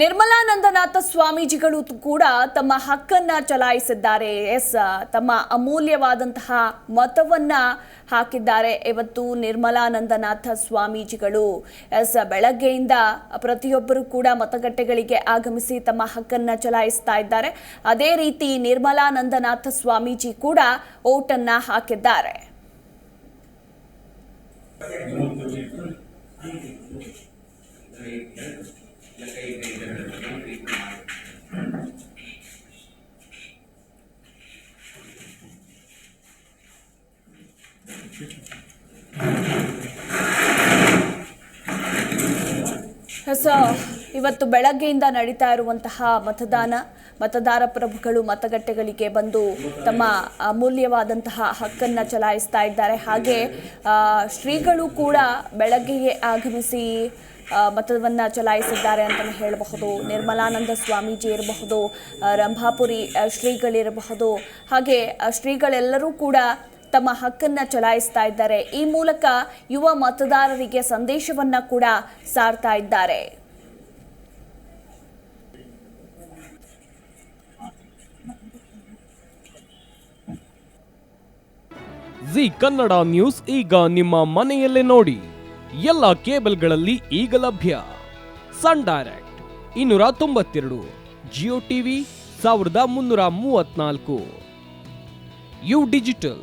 ನಿರ್ಮಲಾನಂದನಾಥ ಸ್ವಾಮೀಜಿಗಳು ಕೂಡ ತಮ್ಮ ಹಕ್ಕನ್ನ ಚಲಾಯಿಸಿದ್ದಾರೆ. ಎಸ್, ತಮ್ಮ ಅಮೂಲ್ಯವಾದಂತಹ ಮತವನ್ನ ಹಾಕಿದ್ದಾರೆ. ಇವತ್ತು ನಿರ್ಮಲಾನಂದನಾಥ ಸ್ವಾಮೀಜಿಗಳು, ಎಸ್, ಬೆಳಗ್ಗೆಯಿಂದ ಪ್ರತಿಯೊಬ್ಬರು ಕೂಡ ಮತಗಟ್ಟೆಗಳಿಗೆ ಆಗಮಿಸಿ ತಮ್ಮ ಹಕ್ಕನ್ನ ಚಲಾಯಿಸ್ತಾ ಇದ್ದಾರೆ. ಅದೇ ರೀತಿ ನಿರ್ಮಲಾನಂದನಾಥ ಸ್ವಾಮೀಜಿ ಕೂಡ ಓಟನ್ನ ಹಾಕಿದ್ದಾರೆ. ಸೊ ಇವತ್ತು ಬೆಳಗ್ಗೆಯಿಂದ ನಡೀತಾ ಇರುವಂತಹ ಮತದಾನ, ಮತದಾರ ಪ್ರಭುಗಳು ಮತಗಟ್ಟೆಗಳಿಗೆ ಬಂದು ತಮ್ಮ ಅಮೂಲ್ಯವಾದಂತಹ ಹಕ್ಕನ್ನು ಚಲಾಯಿಸ್ತಾ ಇದ್ದಾರೆ. ಹಾಗೆ ಶ್ರೀಗಳು ಕೂಡ ಬೆಳಗ್ಗೆಯೇ ಆಗಮಿಸಿ ಮತವನ್ನು ಚಲಾಯಿಸಿದ್ದಾರೆ ಅಂತಲೇ ಹೇಳಬಹುದು. ನಿರ್ಮಲಾನಂದ ಸ್ವಾಮೀಜಿ ಇರಬಹುದು ರಂಭಾಪುರಿ ಶ್ರೀಗಳಿರಬಹುದು. ಹಾಗೆ ಶ್ರೀಗಳೆಲ್ಲರೂ ಕೂಡ ತಮ್ಮ ಹಕ್ಕನ್ನ ಚಲಾಯಿಸ್ತಾ ಇದ್ದಾರೆ. ಈ ಮೂಲಕ ಯುವ ಮತದಾರರಿಗೆ ಸಂದೇಶವನ್ನ ಕೂಡ ಸಾರ್ತಾ ಇದ್ದಾರೆ. ಜಿ ಕನ್ನಡ ನ್ಯೂಸ್ ಈಗ ನಿಮ್ಮ ಮನೆಯಲ್ಲೇ ನೋಡಿ. ಎಲ್ಲ ಕೇಬಲ್ಗಳಲ್ಲಿ ಈಗ ಲಭ್ಯ. ಸನ್ ಡೈರೆಕ್ಟ್ ಇನ್ನೂರ ತೊಂಬತ್ತೆರಡು, ಜಿಯೋ ಟಿವಿ ಸಾವಿರದ ಮುನ್ನೂರ ಮೂವತ್ನಾಲ್ಕು ಯು ಡಿಜಿಟಲ್.